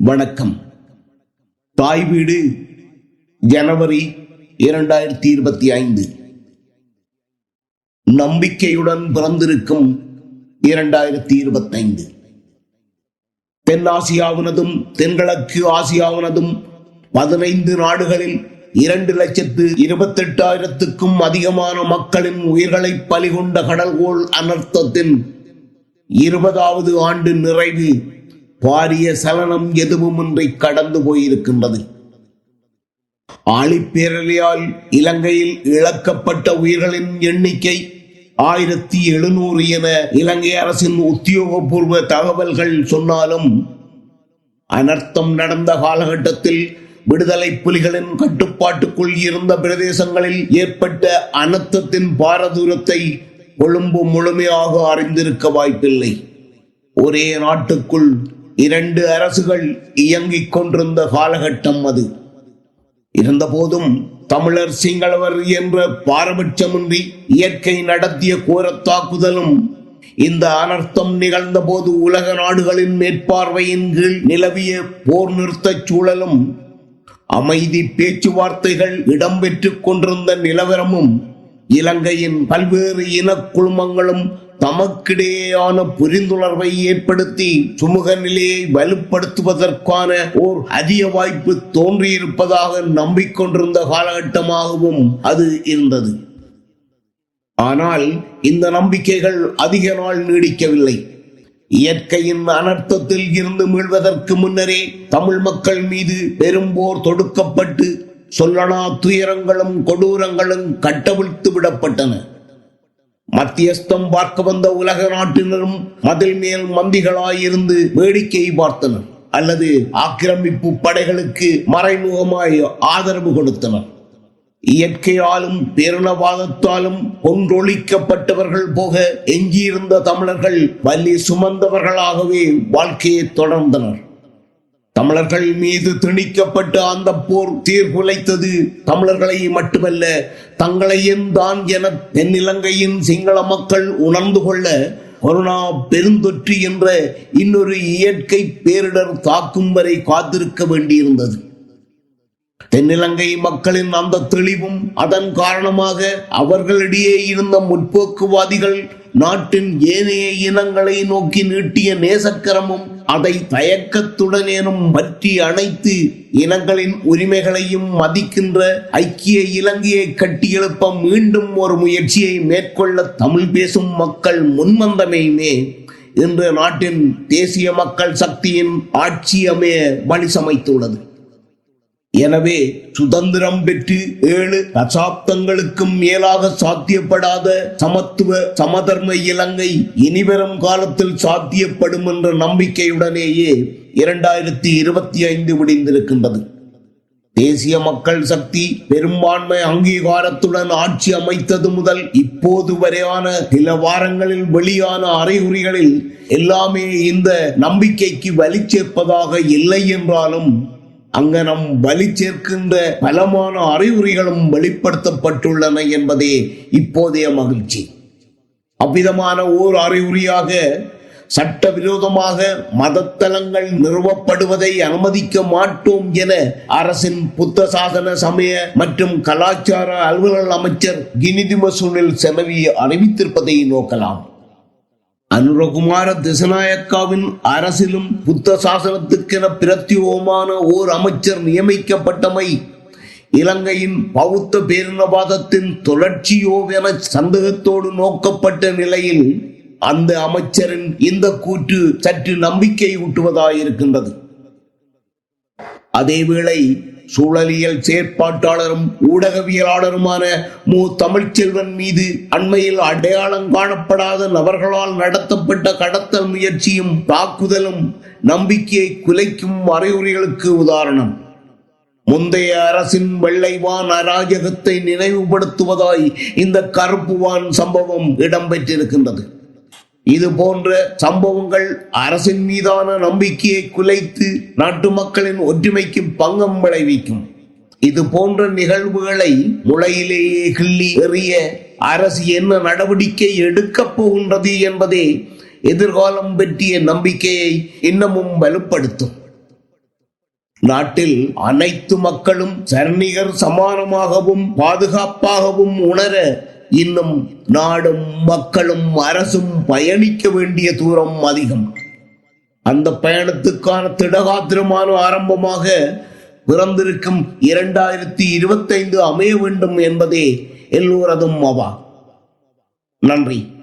வணக்கம். தாய் வீடு ஜனவரி இரண்டாயிரத்தி இருபத்தி ஐந்து. நம்பிக்கையுடன் பிறந்திருக்கும் இரண்டாயிரத்தி இருபத்தைந்து தென்னாசியாவினதும் தென்கிழக்கு ஆசியாவினதும் பதினைந்து நாடுகளில் இரண்டு லட்சத்து இருபத்தெட்டாயிரத்துக்கும் அதிகமான மக்களின் உயிர்களை பலிகொண்ட கடல்கோள் அனர்த்தத்தின் இருபதாவது ஆண்டு நிறைவு பாரிய சலனம் எதுவுமின்றி கடந்து போயிருக்கின்றது. ஆழிப்பேரலையால் இலங்கையில் இழக்கப்பட்ட உயிர்களின் எண்ணிக்கை ஆயிரத்தி எழுநூறு என இலங்கை அரசின் உத்தியோகபூர்வ தகவல்கள் சொன்னாலும் அனர்த்தம் நடந்த காலகட்டத்தில் விடுதலை புலிகளின் கட்டுப்பாட்டுக்குள் இருந்த பிரதேசங்களில் ஏற்பட்ட அனர்த்தத்தின் பாரதூரத்தை கொழும்பு முழுமையாக அறிந்திருக்க வாய்ப்பில்லை. ஒரே நாட்டுக்குள் இரண்டு அரசுகள் இயங்கிக் கொண்டிருந்த காலகட்டம் அது. இருந்தபோதும் தமிழர் சிங்களவர் என்ற பாரபட்சமின்றி இயற்கை நடத்திய கோரத்தாக்குதலும் இந்த அனர்த்தம் நிகழ்ந்த போது உலக நாடுகளின் மேற்பார்வையின் கீழ் நிலவிய போர் நிறுத்தச் சூழலும் அமைதி பேச்சுவார்த்தைகள் இடம்பெற்றுக் கொண்டிருந்த நிலவரமும் இலங்கையின் பல்வேறு இன குழுமங்களும் தமக்கிடையேயான புரிந்துணர்வை ஏற்படுத்தி சுமூக நிலையை வலுப்படுத்துவதற்கான ஓர் அதிக வாய்ப்பு தோன்றியிருப்பதாக நம்பிக்கொண்டிருந்த காலகட்டமாகவும் அது இருந்தது. ஆனால் இந்த நம்பிக்கைகள் அதிக நாள் நீடிக்கவில்லை. இயற்கையின் அனர்த்தத்தில் இருந்து மீள்வதற்கு முன்னரே தமிழ் மக்கள் மீது பெரும்போர் தொடுக்கப்பட்டு சொல்லனா துயரங்களும் கொடூரங்களும் கட்டவிழ்த்து விடப்பட்டன. மத்தியஸ்தம் பார்க்க வந்த உலக நாட்டினரும் மதில் மேல் மந்திகளாயிருந்து வேடிக்கை பார்த்தனர் அல்லது ஆக்கிரமிப்பு படைகளுக்கு மறைமுகமாய் ஆதரவு கொடுத்தனர். இயற்கையாலும் பேரினவாதத்தாலும் கொன்றொழிக்கப்பட்டவர்கள் போக எஞ்சியிருந்த தமிழர்கள் வள்ளி சுமந்தவர்களாகவே வாழ்க்கையை தொடர்ந்தனர். தமிழர்கள் மீது திணிக்கப்பட்ட அந்த போர் தீர்குலைத்தது தமிழர்களை மட்டுமல்ல தங்களையும் தான் என தென்னிலங்கையின் சிங்கள மக்கள் உணர்ந்து கொள்ள கொரோனா பெருந்தொற்று என்ற இன்னொரு இயற்கை பேரிடர் தாக்கும் வரை காத்திருக்க வேண்டியிருந்தது. தென்னிலங்கை மக்களின் அந்த தெளிவும் அதன் காரணமாக அவர்களிடையே இருந்த முற்போக்குவாதிகள் நாட்டின் ஏனைய இனங்களை நோக்கி நீட்டிய நேசக்கரமும் அதை தயக்கத்துடனேனும் பற்றி அணைத்து இனங்களின் உரிமைகளையும் மதிக்கின்ற ஐக்கிய இலங்கையை கட்டியெழுப்ப மீண்டும் ஒரு முயற்சியை மேற்கொள்ள தமிழ் பேசும் மக்கள் முன்வந்தமையுமே இன்று நாட்டின் தேசிய மக்கள் சக்தியின் ஆட்சியமே வழி சமைத்துள்ளது. எனவே சுதந்திரம் பெற்று ஏழு தசாப்தங்களுக்கும் மேலாக சாத்தியப்படாத சமத்துவ சமதர்ம இலங்கை இனிவரும் காலத்தில் சாத்தியப்படும் என்ற நம்பிக்கையுடனேயே இரண்டாயிரத்தி இருபத்தி ஐந்து விடிந்திருக்கின்றது தேசிய மக்கள் சக்தி பெரும்பான்மை அங்கீகாரத்துடன் ஆட்சி அமைத்தது முதல் இப்போது வரையான சில வாரங்களில் வெளியான அறிகுறிகளில் எல்லாமே இந்த நம்பிக்கைக்கு வலி சேர்ப்பதாக இல்லை என்றாலும் அங்கனம் வலி சேர்க்கின்ற பலமான அறிகுறிகளும் வெளிப்படுத்தப்பட்டுள்ளன என்பதே இப்போதைய மகிழ்ச்சி. அவ்விதமான ஓர் அறிகுறியாக சட்டவிரோதமாக மதத்தலங்கள் நிறுவப்படுவதை அனுமதிக்க மாட்டோம் என அரசின் புத்த சாசன சமய மற்றும் கலாச்சார அலுவலர் அமைச்சர் கினிதிம சுனில் செனவி அறிவித்திருப்பதை நோக்கலாம். அனுரகுமார திசநாயக்காவின் அரசிலும் புத்த சாசனத்துக்கென பிரத்யோகமான ஓர் அமைச்சர் நியமிக்கப்பட்டமை இலங்கையின் பௌத்த பேரினவாதத்தின் தொடர்ச்சியோவென சந்தேகத்தோடு நோக்கப்பட்ட நிலையில் அந்த அமைச்சரின் இந்த கூற்று சற்று நம்பிக்கை ஊட்டுவதாயிருக்கின்றது. அதேவேளை சூழலியல் செயற்பாட்டாளரும் ஊடகவியலாளருமான மு. தமிழ்ச்செல்வன் மீது அண்மையில் அடையாளம் காணப்படாத நபர்களால் நடத்தப்பட்ட கடத்தல் முயற்சியும் தாக்குதலும் நம்பிக்கையை குலைக்கும் அறிகுறிகளுக்கு உதாரணம். முந்தைய அரசின் வெள்ளைவான் அராஜகத்தை நினைவுபடுத்துவதாய் இந்த கருப்புவான் சம்பவம் இடம்பெற்றிருக்கின்றது. இது போன்ற சம்பவங்கள் அரசின் மீதான நம்பிக்கையை குலைத்து நாட்டு மக்களின் ஒற்றுமைக்கு பங்கம் விளைவிக்கும். இது போன்ற நிகழ்வுகளை முளையிலேயே கிள்ளி எறிய அரசு என்ன நடவடிக்கை எடுக்கப் போகின்றது என்பதே எதிர்காலம் பற்றிய நம்பிக்கையை இன்னமும் வலுப்படுத்தும். நாட்டில் அனைத்து மக்களும் சரணிகர் சமானமாகவும் பாதுகாப்பாகவும் உணர இன்னும் நாடும் மக்களும் அரசும் பயணிக்க வேண்டிய தூரம் அதிகம். அந்த பயணத்துக்கான திடகாத்திரமான ஆரம்பமாக பிறந்திருக்கும் இரண்டாயிரத்தி இருபத்தைந்து அமைய வேண்டும் என்பதே எல்லோரதும் அவா. நன்றி.